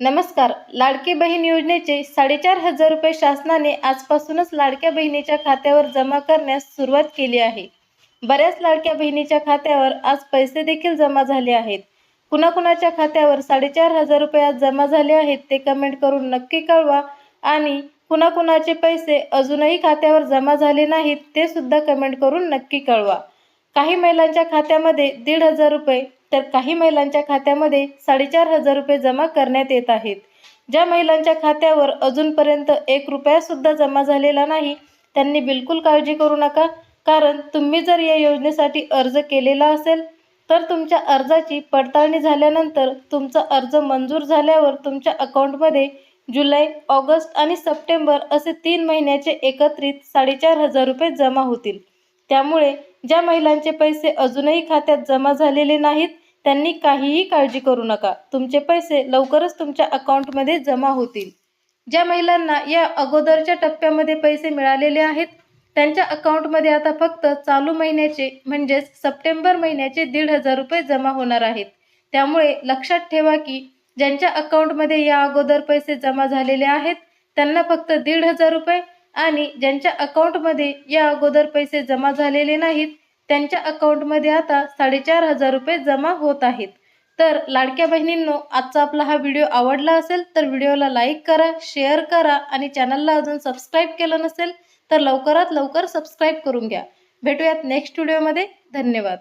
नमस्कार. लाडकी बहीण योजनेचे साडेचार हजार रुपये शासनाने आजपासूनच लाडक्या बहिणीच्या खात्यावर जमा करण्यास सुरुवात केली आहे. बऱ्याच लाडक्या बहिणीच्या खात्यावर आज पैसे देखील जमा झाले आहेत. कुणाकुणाच्या खात्यावर साडेचार हजार रुपये आज जमा झाले आहेत ते कमेंट करून नक्की कळवा आणि कुणाकुणाचे पैसे अजूनही खात्यावर जमा झाले नाहीत ते सुद्धा कमेंट करून नक्की कळवा. काही महिलांच्या खात्यामध्ये दीड हजार रुपये तर काही महिलांच्या खात्यामध्ये साडेचार हजार रुपये जमा करण्यात येत आहेत. ज्या महिलांच्या खात्यावर अजूनपर्यंत एक रुपयासुद्धा जमा झालेला नाही त्यांनी बिलकुल काळजी करू नका. कारण तुम्ही जर या योजनेसाठी अर्ज केलेला असेल तर तुमच्या अर्जाची पडताळणी झाल्यानंतर तुमचा अर्ज मंजूर झाल्यावर तुमच्या अकाउंटमध्ये जुलै ऑगस्ट आणि सप्टेंबर असे तीन महिन्याचे एकत्रित साडेचार हजार रुपये जमा होतील. त्यामुळे ज्या महिलांचे पैसे अजूनही खात्यात जमा झालेले नाहीत त्यांनी काहीही काळजी करू नका. तुमचे पैसे लवकरच तुमच्या अकाउंटमध्ये जमा होतील. ज्या महिलांना या अगोदरच्या टप्प्यामध्ये पैसे मिळालेले आहेत त्यांच्या अकाउंटमध्ये आता फक्त चालू महिन्याचे म्हणजेच सप्टेंबर महिन्याचे दीड हजार रुपये जमा होणार आहेत. त्यामुळे लक्षात ठेवा की ज्यांच्या अकाउंटमध्ये या अगोदर पैसे जमा झालेले आहेत त्यांना फक्त दीड हजार रुपये आणि ज्यांच्या अकाउंटमध्ये या अगोदर पैसे जमा झालेले नाहीत त्यांच्या अकाउंटमध्ये आता साडेचार हजार रुपये जमा होत आहेत. तर लाडक्या बहिणींनो आजचा आपला हा व्हिडिओ आवडला असेल तर व्हिडिओला लाईक करा शेअर करा आणि चॅनलला अजून सबस्क्राईब केलं नसेल तर लवकरात लवकर सबस्क्राईब करून घ्या. भेटूयात नेक्स्ट व्हिडिओमध्ये. धन्यवाद.